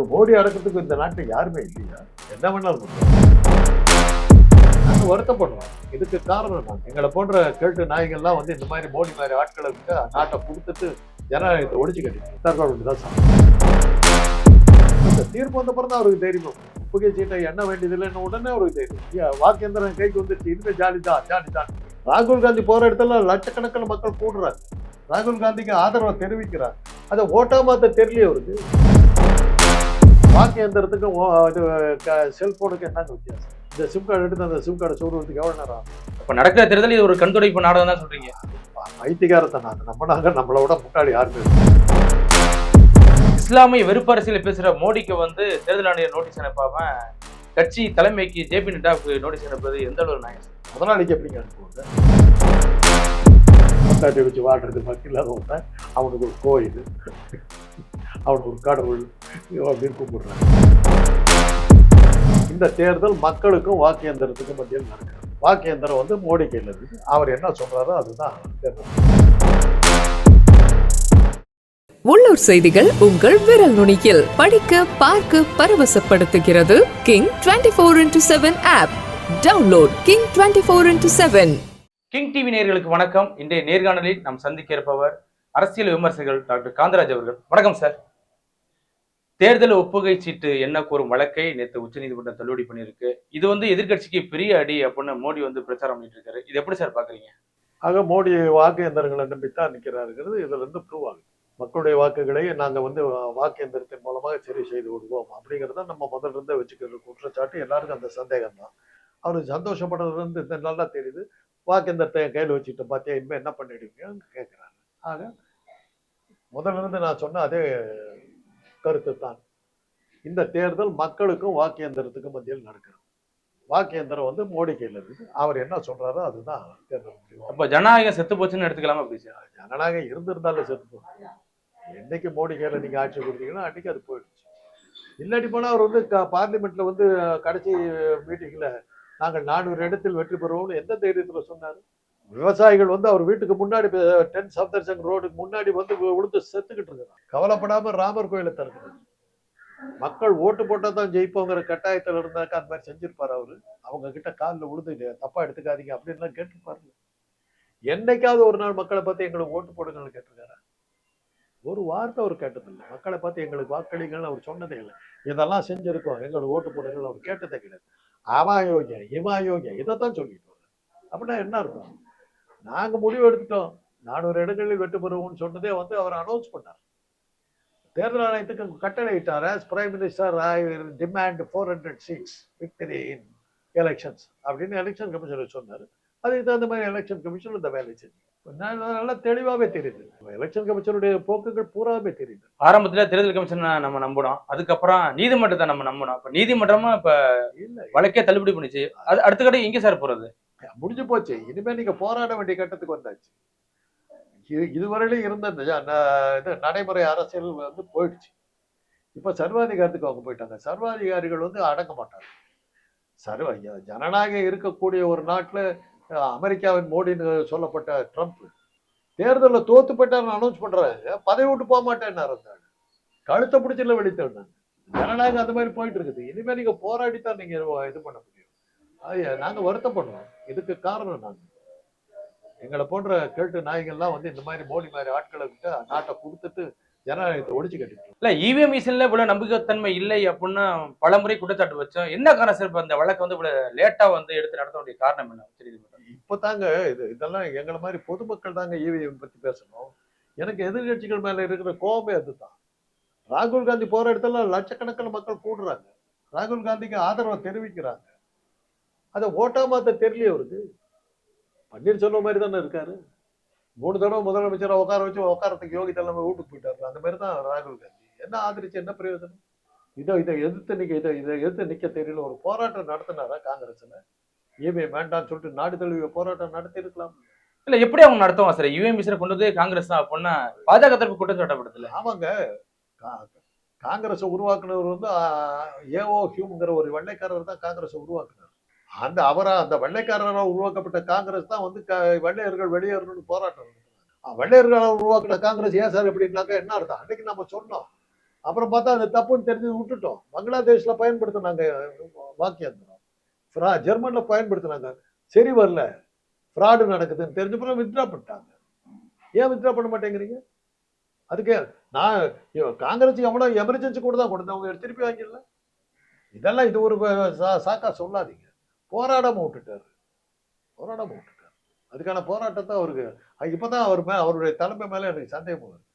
ஒரு மோடி அடக்கத்துக்கு இந்த நாட்டில் யாருமே இல்லையா? என்ன வேணாலும் நாங்கள் வருத்தப்படுறோம். இதுக்கு காரணம் தான் எங்களை போன்ற கேட்டு நாய்கள்லாம் வந்து இந்த மாதிரி மோடி மாதிரி ஆட்களை நாட்டை கொடுத்துட்டு ஜனநாயகத்தை ஒழிச்சு கட்டி தற்கொலை தான் இந்த தீர்ப்பு வந்த பிறந்த அவருக்கு தெரியும் புகை சீட்டை எண்ண வேண்டியதில்லைன்னு உடனே அவருக்கு தெரியும். ஐயா, வாக்கேந்திரன் கைக்கு வந்துருச்சு இனிமே ஜாலி தான் ஜாலி தான். ராகுல் காந்தி போகிற இடத்துல லட்சக்கணக்கில் மக்கள் கூடுறாங்க. ராகுல் காந்திக்கு ஆதரவை தெரிவிக்கிறார். அதை ஓட்டா மாத்த தெரியல அவருக்கு. வாக்கு எந்திரத்துக்கும் இது செல்போனுக்கு என்னங்க வித்தியாசம்? இந்த சிம் கார்டு எடுத்து அந்த சிம் கார்டை சொல்றதுக்கு எவ்வளவு நேரம்? இப்ப நடக்கிற தேர்தல் இது ஒரு கண்துடைப்பு நாடகம் தான் சொல்றீங்க. பைத்தியக்காரத்தை நான் நம்பினாங்க நம்மளை விட முன்னாடி யாருமே இஸ்லாமிய வெறுப்பு அரசியல் பேசுற மோடிக்கு வந்து தேர்தல் ஆணையர் நோட்டீஸ் அனுப்பாம கட்சி தலைமைக்கு ஜேபி நட்டாவுக்கு நோட்டீஸ் அனுப்புறது எந்த அளவு நியாயம்? சார்? முதலாளிக்கு எப்படிங்க அனுப்புவாங்க? பத்தாட்டி வச்சு வாழ்றது மக்கள் இல்லாதவங்க அவனுக்கு ஒரு கோயில் அவனுக்கு ஒரு கடவுள் அப்படின்னு கூப்பிடுறாங்க இந்த தேர்தல் மக்களுக்கும் வாக்கு எந்திரத்துக்கும் மத்தியில் நடக்கிறது வாக்கு எந்திரம் வந்து மோடி கையில் இருக்கு. அவர் என்ன சொல்றாரோ அதுதான் தேர்தல். உள்ளூர் செய்திகள் உங்கள் விரல் நுனியில். படிக்க பார்க்க பரவசப்படுத்துகிறது king twenty four into seven app download king twenty four into seven king TV நேர்களுக்கு வணக்கம். இன்றைய நேர்காணலில் நாம் சந்திக்க இருப்பவர் அரசியல் விமர்சகர் டாக்டர் காந்தராஜ் அவர்கள். வணக்கம் சார். தேர்தல் ஒப்புகை சீட்டு என்ன கோரும் வழக்கை நேற்று உச்சநீதிமன்றம் தள்ளுபடி பண்ணியிருக்கு. இது வந்து எதிர்க்கட்சிக்கு பெரிய அடி அப்படின்னு மோடி வந்து பிரச்சாரம் பண்ணிட்டு இருக்காரு. இது எப்படி சார் பாக்குறீங்க ஆக மோடி வாக்கு எந்திரங்களை நம்பித்தான் நிற்கிறாருங்கிறது இதுல இருந்து ப்ரூவ் ஆகுது. மக்களுடைய வாக்குகளை நாங்கள் வந்து வாக்கு எந்திரத்தின் மூலமாக சரி செய்து விடுவோம் அப்படிங்கிறத நம்ம முதல்ல இருந்தே வச்சுக்கிற குற்றச்சாட்டு. எல்லாருக்கும் அந்த சந்தேகம் தான் அவருக்கு சந்தோஷப்படுறது வந்து இந்த நல்லா தெரியுது. வாக்கு எந்திரத்தை என் கையில் வச்சுட்டு பார்த்தியா இனிமே என்ன பண்ணிடுவீங்கன்னு கேட்குறாங்க ஆக முதல்ல இருந்து நான் சொன்ன அதே கருத்து தான். இந்த தேர்தல் மக்களுக்கும் வாக்கு எந்திரத்துக்கும் மத்தியில் நடக்கிறது. வாக்கு எந்திரம் வந்து மோடி கையில் இருக்குது. அவர் என்ன சொல்றாரோ அதுதான் தேர்தல் முடிவு. அப்ப ஜனநாயகம் செத்து போச்சுன்னு எடுத்துக்கலாமா அப்படி ஜனநாயகம் இருந்திருந்தாலும் செத்து போகும் என்னைக்கு மோடி கையில் நீங்க ஆட்சி கொடுத்தீங்கன்னா அன்னைக்கு அது போயிடுச்சு. இல்லாட்டி போனா அவர் வந்து க- பார்லிமெண்ட்ல வந்து கடைசி மீட்டிங்ல நாங்கள் நானூறு இடத்தில் வெற்றி பெறுவோம்னு எந்த தைரியத்தில் சொன்னாரு? விவசாயிகள் வந்து அவர் வீட்டுக்கு முன்னாடி டென் சப்தர்சங் ரோடுக்கு முன்னாடி வந்து விழுந்து செத்துக்கிட்டு இருக்கிறார். கவலைப்படாம ராமர் கோயிலை திறக்கிறது மக்கள் ஓட்டு போட்டால் தான் ஜெயிப்போங்கிற கட்டாயத்துல இருந்தாக்க அந்த மாதிரி செஞ்சிருப்பாரு அவரு. அவங்க கிட்ட காலில் விழுந்து தப்பா எடுத்துக்காதீங்க அப்படின்லாம் கேட்டிருப்பாரு. என்னைக்காவது ஒரு நாள் மக்களை பார்த்து எங்களுக்கு ஓட்டு போடுங்கன்னு கேட்டிருக்காரா? ஒரு வார்த்தை அவர் கேட்டதில்லை. மக்களை பார்த்து எங்களுக்கு வாக்களிங்கன்னு அவர் சொன்னதே இல்லை. இதெல்லாம் செஞ்சிருக்கோம். எங்களுக்கு ஓட்டு போடுங்கன்னு அவர் கேட்டதே கிடையாது. அவன் யோகியம் இதைத்தான் சொல்லிட்டு வர்றாரு. அப்படின்னா என்ன அர்த்தம்? நாங்க முடிவு எடுத்துட்டோம். நானூறு இடங்களில் வெட்டு பெறுவோம்னு சொன்னதே வந்து அவர் அனௌன்ஸ் பண்ணார். தேர்தல் ஆணையத்துக்கு கட்டளை இட்டார் as prime minister I demand four hundred seats victory in elections அப்படின்னு எலெக்ஷன் கமிஷனர் சொன்னார். அதுக்கு தகுந்த மாதிரி எலெக்ஷன் கமிஷன் இந்த வேலையை செஞ்சு. நல்லா தெளிவாகவே தெரியுது. எலெக்ஷன் கமிஷனுடைய போக்குகள் பூராவே தெரியுது. ஆரம்பத்துல தேர்தல் கமிஷன் நம்ம நம்பணும் அதுக்கப்புறம் நீதிமன்றத்தை நம்ம நம்பணும் இப்ப நீதிமன்றமும் இப்ப வழக்கே தள்ளுபடி பண்ணுச்சு. அது அடுத்த கடை எங்க சார் போறது? முடிஞ்சு போச்சு. இனிமே நீங்க போராட வேண்டிய கட்டத்துக்கு வந்தாச்சு. இது இதுவரையிலும் இருந்த இது நடைமுறை அரசியல் வந்து போயிடுச்சு. இப்ப சர்வாதிகாரத்துக்கு அவங்க போயிட்டாங்க. சர்வாதிகாரிகள் வந்து அடங்க மாட்டாங்க. சர்வ ஜனநாயகம் இருக்கக்கூடிய ஒரு நாட்டுல அமெரிக்காவின் மோடின்னு சொல்லப்பட்ட ட்ரம்ப். தேர்தலில் தோத்து போயிட்டாருன்னு அனௌன்ஸ் பண்றாரு பதவி விட்டு போக மாட்டேன்னாரு அந்த கழுத்தை பிடிச்சல வெளித்தோண்டாங்க ஜனநாயகம் அந்த மாதிரி போயிட்டு இருக்குது. இனிமே நீங்க போராடித்தான் நீங்க இது பண்ண முடியும். நாங்கள் நாங்க வருத்தப்படுறோம். இதுக்கு காரணம் நாங்க. எங்களை போன்ற கேட்டு நாய்கள்லாம் வந்து இந்த மாதிரி மோடி மாதிரி ஆட்களை விட்டு நாட்டை கொடுத்துட்டு ஜனநாயகத்தை ஒழிச்சு கட்டிட்டு இல்ல இவிஎம் மிஷின்ல இவ்வளவு நம்பிக்கைத்தன்மை இல்லை அப்படின்னு பலமுறை குற்றச்சாட்டு வச்சோம். என்ன காரணம் சார் இப்ப அந்த வழக்கு வந்து இவ்வளவு லேட்டா வந்து எடுத்து நடத்த வேண்டிய காரணம் என்ன? உச்சநீதிமன்றம். இப்போ தாங்க இது இதெல்லாம் எங்களை மாதிரி பொதுமக்கள் தாங்க ஈவிஎம் பத்தி பேசணும். எனக்கு எதிர்கட்சிகள் மேல இருக்கிற கோபமே அதுதான். ராகுல் காந்தி போற இடத்துல லட்சக்கணக்கில் மக்கள் கூடுறாங்க. ராகுல் காந்திக்கு ஆதரவை தெரிவிக்கிறாங்க. அதை ஓட்டா மாத்த தெரியலையே அவருக்கு. பன்னீர்செல்வம் மாதிரி தானே இருக்காரு. மூணு தடவை முதலமைச்சரை உட்கார வச்சு உட்காரத்துக்கு யோகி தலைமை வீட்டுக்கு போயிட்டாரு அந்த மாதிரி தான் ராகுல் காந்தி. என்ன ஆதரிச்சு என்ன பிரயோஜனம்? இதோ இதை எதிர்த்து நிக்க இதை இதை எதிர்த்து நிக்க தெரியல. ஒரு போராட்டம் நடத்தினாரா காங்கிரஸ்ல? இவிஎம் வேண்டாம்னு சொல்லிட்டு நாடு தழுவிய போராட்டம் நடத்தி இருக்கலாம் இல்ல எப்படி அவங்க நடத்துவாங்க? சார் யுஎம் மிஷினை கொண்டு வந்து காங்கிரஸ் தான் அப்படின்னா பாஜக தரப்பு குற்றச்சாட்டப்படுத்தல ஆமாங்க. கா- காங்கிரஸை உருவாக்குனவர் வந்து ஏஓ ஹியூம்ங்கிற ஒரு வெள்ளைக்காரர் தான் காங்கிரஸை உருவாக்குனார். அந்த அவரா அந்த வெள்ளைக்காரரால் உருவாக்கப்பட்ட காங்கிரஸ் தான் வந்து க- வெள்ளையர்கள் வெளியேறணும்னு போராட்டம் வெள்ளையர்களால் உருவாக்கின காங்கிரஸ் ஏன் சார் எப்படின்னாக்கா என்ன அர்த்தம்? அன்னைக்கு நம்ம சொன்னோம். அப்புறம் பார்த்தா அது தப்புன்னு தெரிஞ்சு விட்டுட்டோம். பங்களாதேஷ்ல பயன்படுத்தினாங்க வாக்கியந்திரம். ஃப்ரா ஜெர்மன்ல பயன்படுத்தினாங்க. சரி வரல ஃப்ராடு நடக்குதுன்னு தெரிஞ்ச பிறகு வித்ட்ரா பண்ணிட்டாங்க. ஏன் வித்ட்ரா பண்ண மாட்டேங்கிறீங்க? அதுக்கு நான் காங்கிரஸ் எவ்வளோ எமர்ஜென்சி கூட தான் கொடுத்தேன் அவங்க திருப்பி வாங்கிடல இதெல்லாம் இது ஒரு சா- சாக்கா சொல்லாதீங்க. போராடாம விட்டுட்டாரு. போராடாம விட்டுட்டாரு. அதுக்கான போராட்டத்தை அவருக்கு அது இப்பதான் அவர் மே அவருடைய தலைமை மேல எனக்கு சந்தேகம் வருது.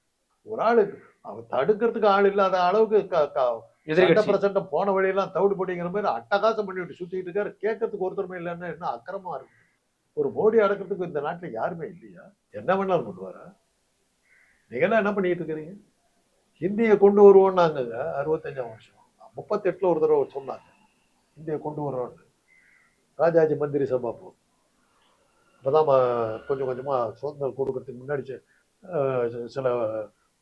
ஒரு ஆளுக்கு அவர் தடுக்கிறதுக்கு ஆள் இல்லாத அளவுக்கு க- எதிர்கட்சி. பிரச்சனை போன வழியெல்லாம் தவிடு பொடிங்கிற மாதிரி அட்டகாசம் பண்ணிட்டு சுத்திட்டு இருக்காரு. கேட்கறதுக்கு ஒருத்தருமே இல்லைன்னா என்ன அக்கிரமா இருக்கு? ஒரு மோடி அடக்கிறதுக்கு இந்த நாட்டுல யாருமே இல்லையா? என்ன வேணாலும் பண்ணுவாரா நீங்க எல்லாம் என்ன பண்ணிட்டு இருக்கிறீங்க? ஹிந்தியை கொண்டு வருவோம்னாங்க அறுபத்தஞ்சாம் வருஷம். முப்பத்தெட்டுல ஒரு தடவை சொன்னாங்க ஹிந்தியை கொண்டு வருவோம்னு ராஜாஜி மந்திரி சபா போகும் இப்போதான் தான் கொஞ்சம் கொஞ்சமாக சுதந்திரம் கொடுக்கறதுக்கு முன்னாடி சில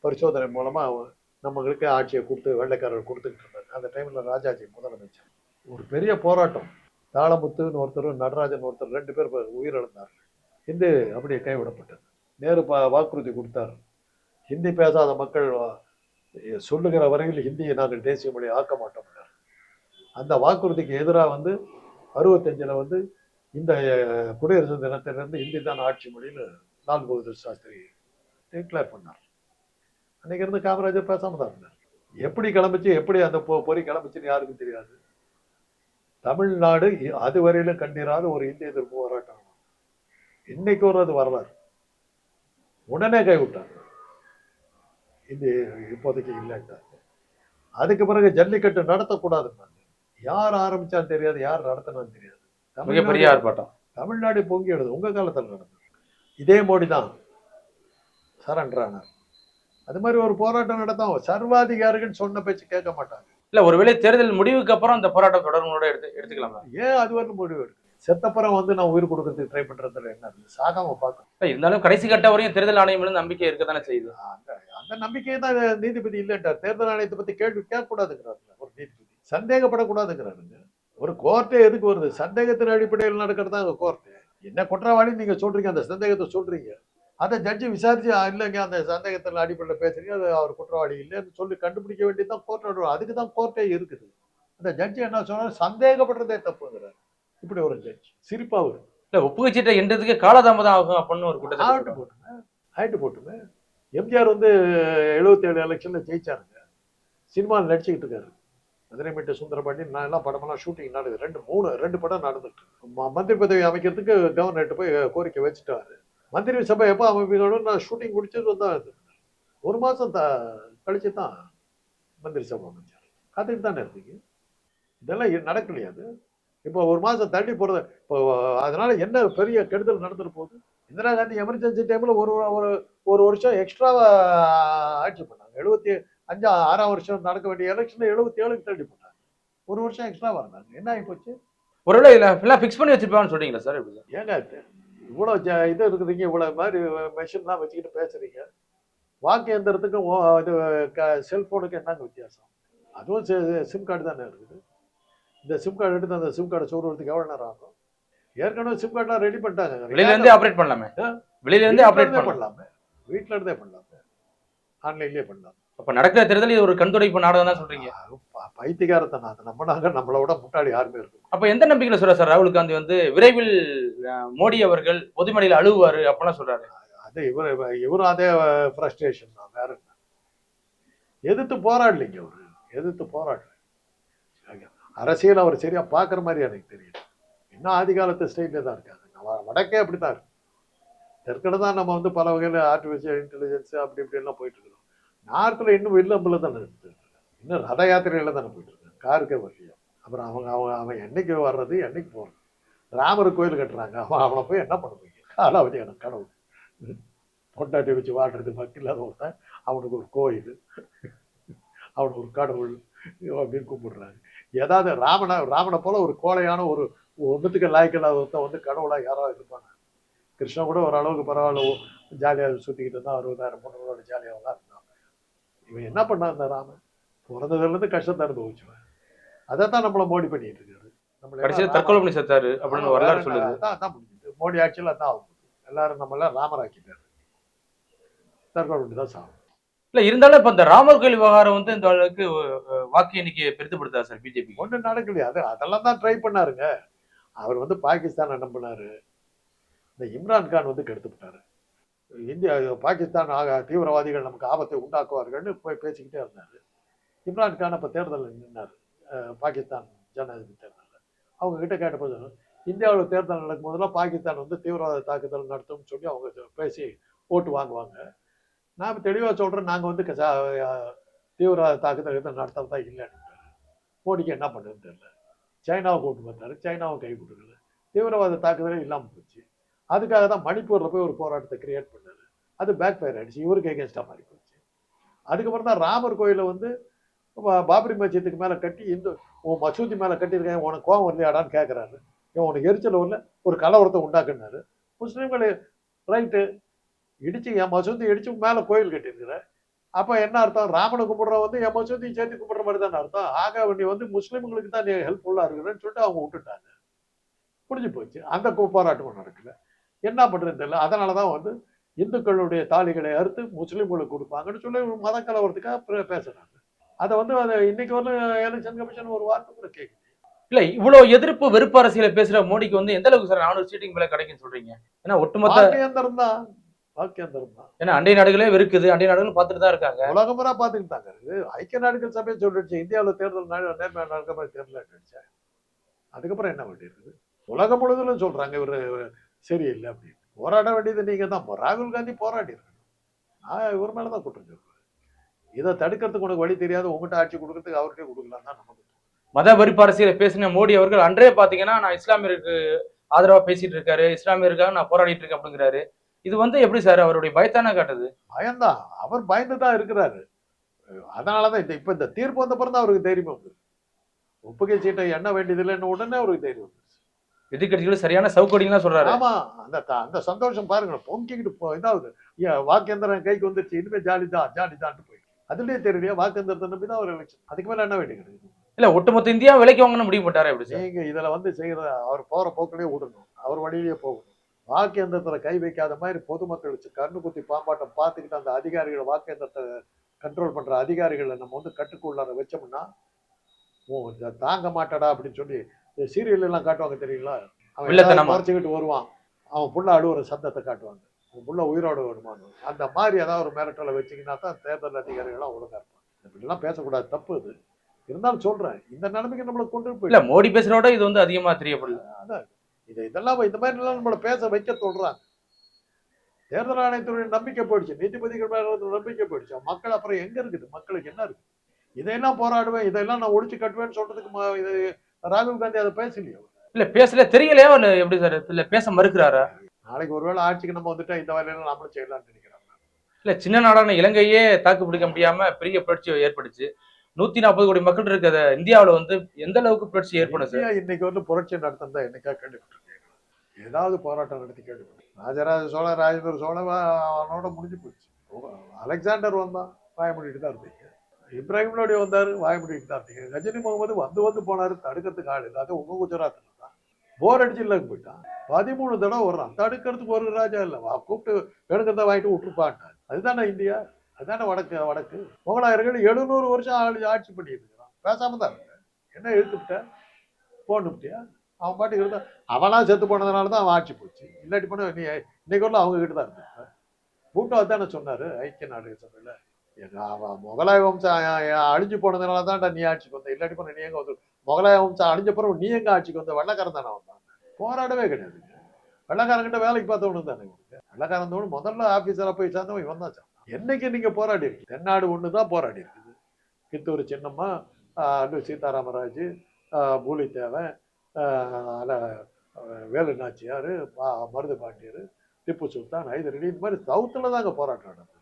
பரிசோதனை மூலமாக நம்மளுக்கு ஆட்சியை கொடுத்து வெள்ளைக்காரர் கொடுத்துக்கிட்டு இருந்தாங்க அந்த டைமில் ராஜாஜி முதலமைச்சர். ஒரு பெரிய போராட்டம். தாளமுத்துன்னு ஒருத்தர் நடராஜன் ஒருத்தர் ரெண்டு பேர் உயிரிழந்தார் ஹிந்தி அப்படியே கைவிடப்பட்டது. நேரு பா வாக்குறுதி கொடுத்தார். ஹிந்தி பேசாத மக்கள் சொல்லுகிற வரையில் ஹிந்தியை நாங்கள் தேசிய மொழி ஆக்க மாட்டோம். அந்த வாக்குறுதிக்கு எதிராக வந்து அறுபத்தஞ்சில் வந்து இந்த குடியரசு தினத்திலிருந்து இந்தி தான் ஆட்சி மொழின்னு லால் பகதூர் சாஸ்திரி டிக்ளேர் பண்ணார். அன்னைக்கு இருந்து காமராஜர் பேசாமல் தான் இருந்தார். எப்படி கிளம்பிச்சு எப்படி அந்த பொ- பொறி கிளம்பிச்சுன்னு யாருக்கும் தெரியாது. தமிழ்நாடு அதுவரையிலும் கண்டிராத ஒரு இந்திய எதிர்ப்பு போராட்டம். இன்னைக்கு ஒரு அது வரலாறு. உடனே கைவிட்டாங்க இது இப்போதைக்கு இல்லைன்ட்டாங்க அதுக்கு பிறகு ஜல்லிக்கட்டு நடத்தக்கூடாதுன்னாங்க யார் ஆரம்பிச்சான்னு தெரியாது யார் நடத்தினான்னு தெரியாது. மிகப்பெரிய ஆர்ப்பாட்டம். தமிழ்நாடு பொங்கி எழுது உங்க காலத்தில் நடந்தது. இதே மோடி தான். சரண்டர் ஆனார் அது மாதிரி ஒரு போராட்டம் நடத்தும் சர்வாதிகாரிகள் சொன்ன பேச்சு கேட்க மாட்டாங்க. இல்ல ஒருவேளை தேர்தல் முடிவுக்கு அப்புறம் அந்த போராட்டம் தொடர்போட எடுத்து எடுத்துக்கலாமா ஏன் அது வரலும் முடிவு எடுக்கு? செத்தப்புறம் வந்து நான் உயிர் கொடுக்கறதுக்கு ட்ரை பண்றதுல என்ன இருக்கு? சாகாம பார்க்கணும். இருந்தாலும் கடைசி கட்ட வரையும் தேர்தல் ஆணையம் நம்பிக்கை இருக்கத்தானே செய்யுது. அந்த அந்த நம்பிக்கையை தான் நீதிபதி இல்லைன்றார். தேர்தல் ஆணையத்தை பத்தி கேள்வி கேட்கக்கூடாதுங்கிறாருங்க ஒரு நீதிபதி. சந்தேகப்படக்கூடாதுங்கிறாருங்க. ஒரு கோர்ட்டே எதுக்கு வருது? சந்தேகத்தின் அடிப்படையில் நடக்கிறது தான் கோர்ட்டு? என்ன குற்றவாளி நீங்க சொல்றீங்க? அந்த சந்தேகத்தை சொல்றீங்க. அதை ஜட்ஜி விசாரிச்சு "ஆ, இல்லைங்க அந்த சந்தேகத்தின் அடிப்படையில் பேசுறீங்க. அது அவர் குற்றவாளி இல்லைன்னு சொல்லி கண்டுபிடிக்க வேண்டியதுதான் கோர்ட்டோட அதுக்கு தான் கோர்ட்டே இருக்குது. அந்த ஜட்ஜி என்ன சொன்னார்? சந்தேகப்படுறதே தப்புங்கிறார். இப்படி ஒரு ஜட்ஜ். சிரிப்பா வரும் இல்ல ஒப்புகை சீட்டை எண்றதுக்கு காலதாமதம் ஆகும் அப்படின்னு ஒரு ஆயிட்டு குற்றச்சாட்டு போட்டுமே ஆயிட்டு போட்டுமே எம்ஜிஆர் வந்து எழுபத்தி ஏழு எலெக்ஷன்ல ஜெயிச்சாருங்க. சினிமாவில் நடிச்சுக்கிட்டு இருக்காரு. மதுரை சுந்தரபாண்டி நான் எல்லாம் படமெல்லாம் ஷூட்டிங் நடக்குது. ரெண்டு மூணு ரெண்டு படம் நடந்துட்டு. மந்திரி பதவி அமைக்கிறதுக்கு கவர்னர்கிட்ட போய் கோரிக்கை வச்சுட்டாரு. மந்திரி சபை எப்போ அமைப்பீங்கன்னு நான் ஷூட்டிங் முடிச்சது வந்தா ஒரு மாதம் த கழிச்சு தான் மந்திரி சபை அமைச்சார் காத்துட்டு தானே இருந்தீங்க? இதெல்லாம் நடக்கலையா அது? இப்போ ஒரு மாதம் தள்ளி போகிறது இப்போ அதனால் என்ன பெரிய கெடுதல் நடந்துட்டு போகுது? இந்திரா காந்தி எமர்ஜென்சி டைமில் ஒரு ஒரு ஒரு வருஷம் எக்ஸ்ட்ராவாக ஆட்சி பண்ணாங்க. எழுபத்தி அஞ்சா ஆறாம் வருஷம் நடக்க வேண்டிய எலெக்ஷன் எழுபத்தி ஏழுக்கு தள்ளி போட்டாங்க ஒரு வருஷம் எக்ஸ்ட்ரா வந்தாங்க என்ன ஆகி போச்சு ஒருவேளை இல்ல ஃபுல்லா ஃபிக்ஸ் பண்ணி வச்சிருப்பான்னு சொல்றீங்களா சார் ஏங்க இவ்வளோ ஜ- இது இருக்குதுங்க இவ்வளோ மாதிரி மெஷின்லாம் வச்சுக்கிட்டு பேசுறீங்க. வாக்கு எந்திரத்துக்கும் இது செல்ஃபோனுக்கு என்னங்க வித்தியாசம்? அதுவும் சிம் கார்டு தானே இருக்குது. இந்த சிம் கார்டு எடுத்து அந்த சிம் கார்டை சொல்றதுக்கு எவ்வளோ நேரம் ஆகும்? ஏற்கனவே சிம் கார்டெலாம் ரெடி பண்ணிட்டாங்க. வெளியில இருந்தே ஆப்ரேட் பண்ணலாமே. ஆ? வெளியில இருந்தே வீட்ல ஆப்ரேட் பண்ணலாமே. வீட்டில் இருந்தே பண்ணலாமே. ஆன்லைன்லேயே பண்ணலாம். அப்ப நடக்கிற தேர்தல் இது ஒரு கண்துடைப்பு நாடகம் தான் சொல்றீங்க. அது ப- பைத்தியக்காரத்தனம். அதை நம்பினாங்க நம்மளை விட முட்டாளி யாருமே இருக்கும் அப்ப எந்த நம்பிக்கையில சொல்ற சார்? ராகுல் காந்தி வந்து விரைவில் மோடி அவர்கள் பொதுமடையில் அழுவாரு அப்படிலாம் சொல்றாரு. அது இவர் இவரும் அதே ஃப்ரஸ்ட்ரேஷன் தான். வேற என்ன? எதிர்த்து போராடலைங்க அவரு எதிர்த்து போராடல. அரசியல் அவர் சரியா பார்க்குற மாதிரி எனக்கு தெரியல. இன்னும் ஆதி காலத்து ஸ்டைல்ல தான் நம்ம வடக்கே அப்படித்தான் இருக்கு. தெற்கில் தான் நம்ம வந்து பல வகையில் ஆர்டிஃபிஷியல் இன்டெலிஜென்ஸ் அப்படி இப்படி எல்லாம் போயிட்டு இருக்கிறோம் நார்த்தில் இன்னும் வில்லம்பில் தானே இன்னும் ரத யாத்திரையில தானே போயிட்டுருக்கேன் காருக்கே வரலையா? அப்புறம் அவங்க அவங்க அவன் என்னைக்கு வர்றது என்னைக்கு போகிறது ராமர் கோயில் கட்டுறாங்க. அவன் அவனை போய் என்ன பண்ண போய் காலாவதி எனக்கு கடவுள். பொண்டாட்டி வச்சு வாடுறது மக்கள் இல்லாத ஒருத்தன் அவனுக்கு ஒரு கோயில். அவனுக்கு ஒரு கடவுள். அப்படின்னு கும்பிடுறாங்க ஏதாவது ராமனை ராமனை போல ஒரு கோலையான ஒரு ஒன்றுத்துக்கு லாய்க்கில்லாத ஒருத்தன் வந்து கடவுளா யாரோ இருப்பாங்க. கிருஷ்ணன் கூட ஓரளவுக்கு பரவாயில்ல. ஜாலியாக சுற்றிக்கிட்டு தான் அறுபதாயிரம் பொண்ணுங்களோட ஜாலியாக தான் இருந்தான் இவன் என்ன பண்ணான் இந்த ராமன்? பிறந்ததுலேருந்து கஷ்டத்தை அனுபவிச்சுவன். அதை தான் நம்மளை மோடி பண்ணிட்டு இருக்காரு. நம்மள தற்கொலை பண்ணி செத்தாரு அப்படின்னு வரலாறு சொல்லுது? அதான் முடிஞ்சுது. மோடி ஆட்சியில் அதான் ஆகும் எல்லாரும் நம்மள ராமராக்கிட்டாரு. தற்கொலை பண்ணி தான் சாகும். இல்ல இருந்தாலும் இப்ப இந்த ராமர் கோயில் விவகாரம் வந்து இந்த அளவுக்கு வாக்கு எண்ணிக்கையை பெருத்துப்படுத்தா சார் பிஜேபி? ஒன்றும் நடக்கலையா. அது அதெல்லாம் தான் ட்ரை பண்ணாருங்க. அவர் வந்து பாகிஸ்தானை நம்பினாரு இந்த இம்ரான் கான் வந்து கெடுத்துவிட்டாரு இந்தியா பாகிஸ்தான் ஆக தீவிரவாதிகள் நமக்கு ஆபத்தை உண்டாக்குவார்கள்னு போய் பேசிக்கிட்டே இருந்தார். இம்ரான் கான் அப்போ தேர்தலில் நின்னார். பாகிஸ்தான் ஜனாதிபதி தேர்தலில். அவங்க கிட்ட கேட்டபோது இந்தியாவில் தேர்தல் நடக்கும் போதெல்லாம் பாகிஸ்தான் வந்து தீவிரவாத தாக்குதல் நடத்தும்னு சொல்லி அவங்க பேசி ஓட்டு வாங்குவாங்க. நான் தெளிவாக சொல்கிறேன் நாங்கள் வந்து தீவிரவாத தாக்குதல் எதுவும் நடத்துறதா இல்லைன்னு மோடிக்கு என்ன பண்ணுன்னு தெரியல. சைனாவை கூப்பிட்டு பார்த்தாரு சைனாவை கை கொடுக்கல. தீவிரவாத தாக்குதலே இல்லாமல் போச்சு. அதுக்காக தான் மணிப்பூரில் போய் ஒரு போராட்டத்தை கிரியேட் பண்ணாரு. அது பேக் ஃபயர் ஆயிடுச்சு. இவருக்கு எகேன்ஸ்டாக மாறி போச்சு. அதுக்கப்புறம் தான் ராமர் கோயிலை வந்து பா- பாபரி மஸ்ஜித்துக்கு மேலே கட்டி இந்து உன் மசூதி மேலே கட்டியிருக்கேன் உனக்கு கோவம் வரலையாடான்னு கேட்குறாரு இவன் உனக்கு எரிச்சல் ஒன்று ஒரு கலவரத்தை உண்டாக்குனாரு. முஸ்லீம்கள் ரைட்டு இடிச்சு என் மசூதி இடிச்சு மேலே கோயில் கட்டியிருக்கிற. அப்போ என்ன அர்த்தம்? ராமனை கும்பிட்ற வந்து என் மசூதியும் சேர்த்து கும்பிட்ற மாதிரி தானே அர்த்தம்? ஆக நீ வந்து முஸ்லீம்களுக்கு தான் நீ ஹெல்ப்ஃபுல்லாக இருக்கிறேன்னு சொல்லிட்டு அவங்க விட்டுட்டாங்க. புரிஞ்சு போச்சு. அந்த போராட்டம் போராட்டமும் என்ன பண்ணுறது தெரியல. அதனால தான் வந்து இந்துக்களுடைய தாலிகளை அறுத்து முஸ்லீம்களுக்கு கொடுப்பாங்கன்னு சொல்லி மத கலவரத்துக்காக பே- பேசுறாங்க. அதை வந்து அதை இன்னைக்கு வந்து எலெக்ஷன் கமிஷன் ஒரு வார்த்தை கூட கேட்குது இல்ல இவ்வளவு எதிர்ப்பு வெறுப்பு அரசியல பேசுற மோடிக்கு வந்து எந்த அளவுக்கு சார் நானூறு சீட்டிங் மேல கிடைக்கும்னு சொல்றீங்க? ஏன்னா ஒட்டுமொத்த வாக்கியந்திரம் தான். வாக்கியந்திரம் தான். ஏன்னா அண்டை நாடுகளே வெறுக்குது. அண்டை நாடுகளும் பார்த்துட்டு தான் இருக்காங்க. உலகம் பூரா பார்த்துக்கிட்டாங்க இது ஐக்கிய நாடுகள் சபை சொல்லிடுச்சு. இந்தியாவில் தேர்தல் நட- நேர்மையா நடக்க மாதிரி தேர்தல் அதுக்கப்புறம் என்ன வேண்டி இருக்குது? உலகம் முழுவதும் சொல்றாங்க இவர். சரியில்லை அப்படின்னு. போராட வேண்டியது நீங்க தான். ராகுல் காந்தி போராடி இருக்கணும் நான் இவர் மேல தான் குற்றம் சொல்றேன். இதை தடுக்கிறதுக்கு உனக்கு வழி தெரியாது. உங்ககிட்ட ஆட்சி கொடுக்கறதுக்கு அவர்கிட்ட கொடுக்கலாம் தான் நமக்கு மத வெறுப்பு அரசியல பேசின மோடி அவர்கள் அன்றே பாத்தீங்கன்னா நான் இஸ்லாமியருக்கு ஆதரவா பேசிட்டு இருக்காரு. இஸ்லாமியருக்காக நான் போராடிட்டு இருக்கேன் அப்படிங்கிறாரு. இது வந்து எப்படி சார் அவருடைய பயத்தானே காட்டுது? பயம்தான். அவர் பயந்து தான் இருக்கிறாரு. அதனாலதான் இந்த இப்ப இந்த தீர்ப்பு வந்த பிறகு தான் அவருக்கு தைரியம் வந்து ஒப்புகை சீட்டை எண்ண வேண்டியதில்லைன்னு உடனே அவருக்கு தைரியம் வந்துருச்சு எதிர்கட்சிகளும் சரியான சவுக்கடிலாம் சொல்றாரு. ஆமா அந்த அந்த சந்தோஷம் பாருங்க பொங்கிக்கிட்டு போ இதாவது ஏன் வாக்கேந்திரம் கைக்கு வந்துருச்சு இனிமே ஜாலி தான் ஜாலி தான் போய் அதுலயே தெரியலையா வாக்கேந்திரத்தை நம்பி தான் ஒரு எலெக்ஷன் அதுக்கு மேல என்ன வேண்டியது? இல்ல ஒட்டுமொத்த இந்தியா விலைக்கு வாங்கணும் முடிவு போட்டாரு எப்படி சார்? நீங்க இதுல வந்து செய்யற அவர் போற போக்கிலே விடணும் அவர் வழியிலேயே போகணும். வாக்கேந்திரத்துல கை வைக்காத மாதிரி பொதுமக்கள் வச்சு கண்ணு குத்தி பாம்பாட்டம் பார்த்துக்கிட்டு அந்த அதிகாரிகளை வாக்கேந்திரத்தை கண்ட்ரோல் பண்ற அதிகாரிகளை நம்ம வந்து கட்டுக்குள்ளார வச்சோம்னா ஓ தாங்க மாட்டடா அப்படின்னு சொல்லி இந்த சீரியல் எல்லாம் காட்டுவாங்க தெரியுங்களா? அவன் குறைச்சிக்கிட்டு வருவான். அவன் புள்ள அழுவுற சத்தத்தை காட்டுவாங்க. அவன் புள்ள உயிரோட வருமானு அந்த மாதிரி ஏதாவது ஒரு மிரட்டலை வச்சீங்கன்னா தான் தேர்தல் அதிகாரிகள்லாம் ஒழுங்கா இருப்பாங்க. இப்படிலாம் பேசக்கூடாது. தப்பு இது இருந்தாலும் சொல்றேன் இந்த நிலைமைக்கு நம்மளை கொண்டு போய் இல்ல மோடி பேசுறோட இது வந்து அதிகமா தெரியப்படுது அதான். இது இதெல்லாம் இந்த மாதிரி எல்லாம் நம்மளை பேச வைக்க சொல்றாங்க. தேர்தல் ஆணையத்துடைய நம்பிக்கை போயிடுச்சு. நீதிபதிகள் மேல நம்பிக்கை போயிடுச்சு. மக்கள் அப்புறம் எங்க இருக்குது? மக்களுக்கு என்ன இருக்கு? இதையெல்லாம் போராடுவேன் இதெல்லாம் நான் ஒழிச்சு கட்டுவேன்னு சொல்றதுக்கு இது ராகுல் காந்தி அதை பேசலையோ? இல்ல பேசல தெரியலையா இல்ல எப்படி சார்? இல்ல பேச மறுக்கிறாரா? நாளைக்கு ஒருவேளை ஆட்சிக்கு நம்ம வந்துட்டா இந்த வேலையெல்லாம் நம்மளும் செய்யலாம்னு நினைக்கிறாங்க இல்ல சின்ன நாடான இலங்கையே தாக்கு பிடிக்க முடியாம பெரிய புரட்சி ஏற்பட்டுச்சு நூத்தி நாற்பது கோடி மக்கள் இருக்கிற இந்தியாவுல வந்து எந்த அளவுக்கு புரட்சி ஏற்படும் சார் இந்தியா இன்னைக்கு வந்து புரட்சி நடத்தினதா என்னைக்கா கேள்விப்பட்டிருக்கீங்க ஏதாவது போராட்டம் நடத்தி கேள்விப்பட்டேன் ராஜராஜ சோழன் ராஜேந்திர சோழன் அவனோட முடிஞ்சு போச்சு. அலெக்சாண்டர் வந்தான் வாயமூடிட்டு தான் இருந்தீங்க இப்ராஹிம் நோடி வந்தார் வாயமூடிட்டு தான் ரஜினி முகமது வந்து வந்து போனாரு தடுக்கிறதுக்கு ஆள் இல்லை. அது உங்க குஜராத்தில் தான். போர் அடிச்சு இல்லைன்னு போயிட்டான். பதிமூணு தடவை வர்றான் தடுக்கிறதுக்கு ஒரு ராஜா இல்லை. வா கூப்பிட்டு வேணுங்கிறத வாங்கிட்டு விட்டுருப்பான்ட்டான் அதுதானே இந்தியா? அதுதானே வடக்கு வடக்கு. முகலாயர்கள் எழுநூறு வருஷம் ஆளு ஆட்சி பண்ணிட்டு இருக்கிறான். பேசாம தான் என்ன எழுத்துக்கிட்ட போனுட்டியா அவன் பாட்டுக்கு இருந்தான் அவனாக செத்து போனதுனால தான் அவன் ஆட்சி போச்சு. இல்லாட்டி போனால் இன்னைக்கு வரல அவங்க கிட்ட தான் இருந்தேன் பூட்டோ தானே சொன்னார்? ஐக்கிய நாடுகள் சபையில். முகலாய வம்சம் அழிஞ்சு போனதுனால தான்டா நீ ஆட்சிக்கு வந்த. இல்லாட்டி போன நீ எங்க வந்து முகலாய வம்சம் அழிஞ்ச பிறகு நீ எங்க ஆட்சிக்கு வந்த? வெள்ளக்காரன் தானே வந்தான் போராடவே கிடையாது. வெள்ளக்காரங்கிட்ட வேலைக்கு பார்த்தவனு தானே வெள்ளக்காரன் தோணு முதல்ல ஆபீசரா போய் சேர்ந்தவன் இவன் தான் என்னைக்கு நீங்க போராடி இருக்கு தென்னாடு ஒன்று தான் போராடி இருக்குது. கித்தூர் சின்னம்மா ஆஹ் சீதாராமராஜ் சீதாராமராஜு பூலித்தேவன் அல- வேலு நாச்சியார் மருது பாண்டியர் திப்பு சுல்தான் ஹைதரலி இந்த மாதிரி சவுத்தில் தாங்க போராட்டம் நடந்தது.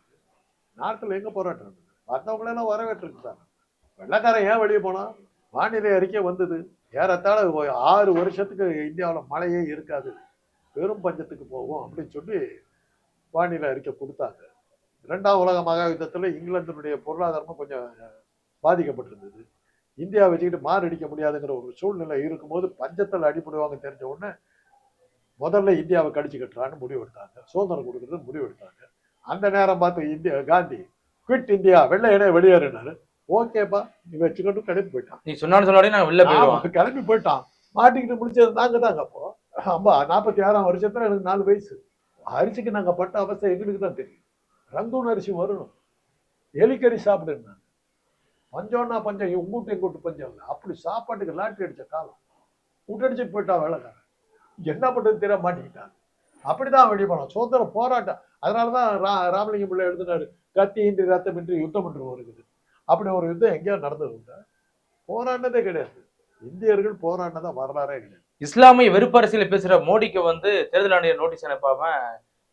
நாட்டில் எங்கே போராட்டம்? நடந்தது மற்றவங்களெல்லாம் வரவேற்றிருந்தாங்க வெள்ளக்காரன் ஏன் வெளியே போனான்? வானிலை அறிக்கை வந்தது. ஏறத்தாழ ஒரு ஆறு வருஷத்துக்கு இந்தியாவில் மழையே இருக்காது. பெரும் பஞ்சத்துக்கு போகும் அப்படின்னு சொல்லி வானிலை அறிக்கை கொடுத்தாங்க. இரண்டாம் உலக மகா யுத்தத்தில் இங்கிலாந்தினுடைய பொருளாதாரமும் கொஞ்சம் பாதிக்கப்பட்டிருந்தது. இந்தியா வச்சுக்கிட்டு மாரடிக்க முடியாதுங்கிற ஒரு சூழ்நிலை இருக்கும்போது பஞ்சத்தில் அடிபடுவாங்க தெரிஞ்ச உடனே முதல்ல இந்தியாவை கடிச்சு கட்டுறான்னு முடிவெடுத்தாங்க. சுதந்திரம் கொடுக்குறது முடிவெடுத்தாங்க. அந்த நேரம் பார்த்து இந்தியா காந்தி குவிட் இந்தியா வெள்ளை இடைய வெளியேறினாரு. ஓகேப்பா நீ வச்சுக்கிட்டு கிளம்பி போயிட்டான். நீ சொன்னான்னு சொன்னாலே நான் வெளில போயிடுவோம் கிளம்பி போயிட்டான். மாட்டிக்கிட்டு முடிச்சது நாங்க தாங்க அப்போ. ஆமா நாற்பத்தி ஆறாம் வருஷத்துல எனக்கு நாலு வயசு. அரிசிக்கு நாங்க பட்ட அவஸ்தை எங்களுக்கு தான் தெரியும். ரங்கூன் அரிசி வரணும். எலிக்கறி சாப்பிடுங்க பஞ்சம்னா பஞ்சம் உங்கூட்டு எங்கூட்டு பஞ்சம் இல்லை. அப்படி சாப்பாட்டுக்கு லாட்டி அடிச்ச காலம். விட்டடிச்சுட்டு போயிட்டான் வேலைக்காரன். என்ன பண்றது தெரிய மாட்டிக்கிட்டான். அப்படிதான் வெளியே போனோம். சுதந்திர போராட்டம். அதனாலதான் ரா ராமலிங்கம் பிள்ளை எழுதினாரு கத்தி இன்றி ரத்தம் இன்றி யுத்தம் என்று வருகிறது. அப்படி ஒரு யுத்தம் எங்கேயோ நடந்தது உண்டா. போராடினதே கிடையாது. இந்தியர்கள் போராடினதா வரலாறே கிடையாது. இஸ்லாமிய வெறுப்பரசியல பேசுற மோடிக்கு வந்து தேர்தல் ஆணையர் நோட்டீஸ் அனுப்பாம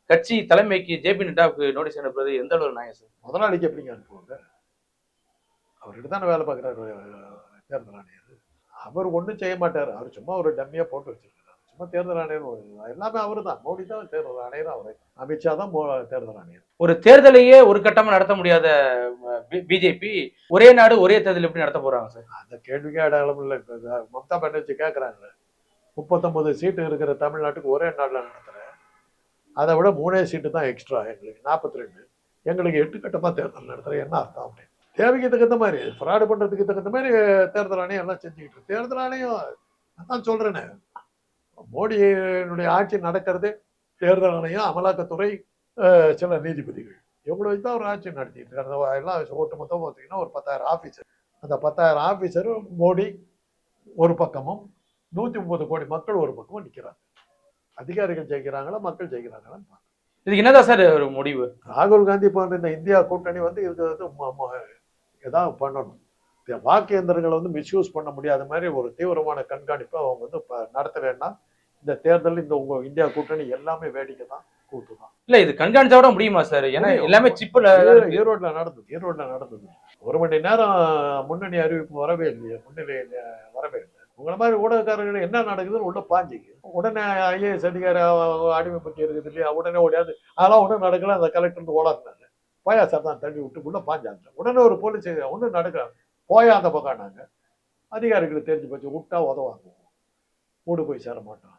கட்சி தலைமைக்கு ஜேபி நட்டாவுக்கு நோட்டீஸ் அனுப்புறது எந்த அளவு நியாயம் முதலாளிக்கு எப்படிங்க அனுப்புவாங்க? அவர்கிட்ட தானே வேலை பார்க்குறாரு தேர்தல் ஆணையர். அவர் ஒன்றும் செய்ய மாட்டார். அவர் சும்மா ஒரு டம்மியாக போட்டு வச்சிருக்காரு சும்மா தேர்தல் ஆணையர் எல்லாமே அவர் தான் மோடி தான் தேர்தல் ஆணையர் அவர். அமித்ஷா தான் தேர்தல் ஆணையர். ஒரு தேர்தலையே ஒரு கட்டமா நடத்த முடியாத பிஜேபி ஒரே நாடு ஒரே தேர்தல் எப்படி நடத்த போறாங்க சார்? அந்த கேள்விக்கே அடையாளம் இல்லை. மம்தா பானர்ஜி கேட்குறாங்க முப்பத்தொன்பது சீட்டு இருக்கிற தமிழ்நாட்டுக்கு ஒரே நாட்டில் நடத்துகிறேன் அதை விட மூணே சீட்டு தான் எக்ஸ்ட்ரா எங்களுக்கு நாற்பத்தி ரெண்டு எங்களுக்கு எட்டு கட்டமாக தேர்தல் நடத்துகிறேன் என்ன அர்த்தம் அப்படின்னு தேவைக்கு தகுந்த மாதிரி ஃப்ராடு பண்ணுறதுக்கு தகுந்த மாதிரி தேர்தல் ஆணையம் எல்லாம் செஞ்சுக்கிட்டு. தேர்தல் ஆணையம் அதான் சொல்கிறேனே மோடியினுடைய ஆட்சி நடக்கிறது தேர்தல் ஆணையம் அமலாக்கத்துறை சில நீதிபதிகள். இவங்களை வச்சு தான் ஒரு ஆட்சி நடத்திட்டு அந்த எல்லாம் ஒட்டு மொத்தம் பார்த்தீங்கன்னா ஒரு பத்தாயிரம் ஆஃபீஸர் அந்த பத்தாயிரம் ஆஃபீஸர் மோடி ஒரு பக்கமும் நூற்றி முப்பது கோடி மக்கள் ஒரு பக்கமும் நிற்கிறாங்க அதிகாரிகள் ஜெயிக்கிறாங்களா மக்கள் ஜெயிக்கிறாங்களான்னு பார்க்கணும். இதுக்கு என்னதான் சார் ஒரு முடிவு? ராகுல் காந்தி போன்ற இந்த இந்தியா கூட்டணி வந்து இதுக்கு வந்து ஏதாவது பண்ணணும். இந்த வாக்கு இயந்திரங்களை வந்து மிஸ்யூஸ் பண்ண முடியாத மாதிரி ஒரு தீவிரமான கண்காணிப்பை அவங்க வந்து ப- நடத்தலைன்னா இந்த தேர்தல் இந்த உங்க இந்தியா கூட்டணி எல்லாமே வேடிக்கை தான் கூத்து தான். இல்ல இது கண்காணிச்சா கூட முடியுமா சார்? ஏன்னா. எல்லாமே சிப்புல ஈரோ- ஈரோட்ல நடந்தது ஈரோட்ல நடந்தது. ஒரு மணி நேரம் முன்னணி அறிவிப்பு வரவே இல்லையே முன்னிலை வரவே இல்லை. உங்களை மாதிரி ஊடகக்காரர்கள் என்ன நடக்குதுன்னு உள்ள பாஞ்சிக்கு. உடனே ஐஏஎஸ் அதிகாரி அவ- அடிமைப்பட்டு இருக்குது இல்லையா? உடனே ஓடியாது. அதெல்லாம் ஒன்றும் நடக்கல அந்த கலெக்டர் ஓடாக்குனாங்க போயா சார் தான் தள்ளி விட்டு உள்ள பாஞ்சாங்க. உடனே ஒரு போலீஸ் ஒன்றும் நடக்கல. போயா அந்த பக்கம் நாங்க. அதிகாரிகளுக்கு தெரிஞ்சு போச்சு விட்டா உதவாங்க. வீடு போய் சேர மாட்டோம்.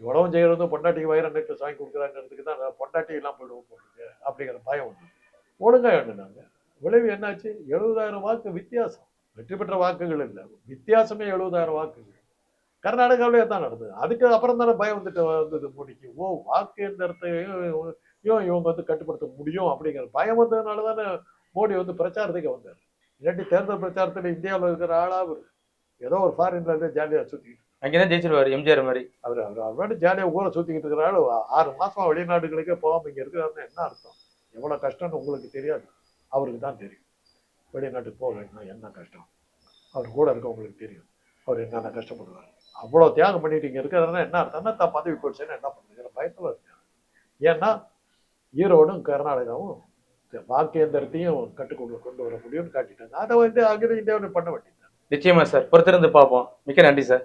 இவ்வளவும் செய்கிறது பொண்டாட்டிக்கு வயிறு நெட்டு சாங்கி கொடுக்குறாங்கிறதுக்கு தான் பொண்டாட்டி எல்லாம் போயிடுவோம் போட்டுருக்கு அப்படிங்கிற பயம் ஒன்று ஒழுங்காக எண்ணுனாங்க. விளைவு என்னாச்சு? எழுபதாயிரம் வாக்கு வித்தியாசம். வெற்றி பெற்ற வாக்குகள் இல்லை. வித்தியாசமே எழுபதாயிரம் வாக்குகள். கர்நாடகாவிலே தான் நடந்தது. அதுக்கு அப்புறம் தானே பயம் வந்துட்டு வந்தது மோடிக்கு. ஓ வாக்கு எந்திரத்தையும் இவங்க வந்து கட்டுப்படுத்த முடியும் அப்படிங்கிற பயம் வந்ததுனால தானே மோடி வந்து பிரச்சாரத்துக்கு வந்தார். இல்லாட்டி தேர்தல் பிரச்சாரத்தில் இந்தியாவில் இருக்கிற ஆளாக ஏதோ ஒரு ஃபாரின்ல இருந்து ஜாலியாக சுற்றிக்கிட்டு அங்கதான் ஜெயிச்சிருவாரு எம்ஜிஆர் மாதிரி. அவர் அவர் அவரோட ஜாலியாக ஊரை சுற்றிக்கிட்டு இருக்கிற ஆளு ஆறு மாசமா வெளிநாடுகளுக்கே போகாம இங்கே இருக்கிறாருன்னா என்ன அர்த்தம்? எவ்வளோ கஷ்டம்னு உங்களுக்கு தெரியாது. அவருக்கு தான் தெரியும். வெளிநாட்டுக்கு போக வேணும்னா என்ன கஷ்டம்? அவர் கூட இருக்கவங்களுக்கு தெரியும். அவர் என்னென்ன கஷ்டப்படுவார்? அவ்வளோ தியாகம் பண்ணிட்டு இங்கே இருக்கிறதுனா என்ன அர்த்தம்னா தான் பதவி போயிடுச்சுன்னா என்ன பண்ணுங்கிற பயத்தில் இருக்காங்க ஏன்னா ஈரோடும் கர்நாடகாவும் இந்த வாக்கு எந்திரத்தையும் கட்டுக்குள்ள கொண்டு வர முடியும்னு காட்டிட்டாங்க. அதை வந்து அங்கே இந்தியாவில் பண்ண வேண்டியது நிச்சயமா சார். பொறுத்திருந்து பார்ப்போம். மிக்க நன்றி சார்.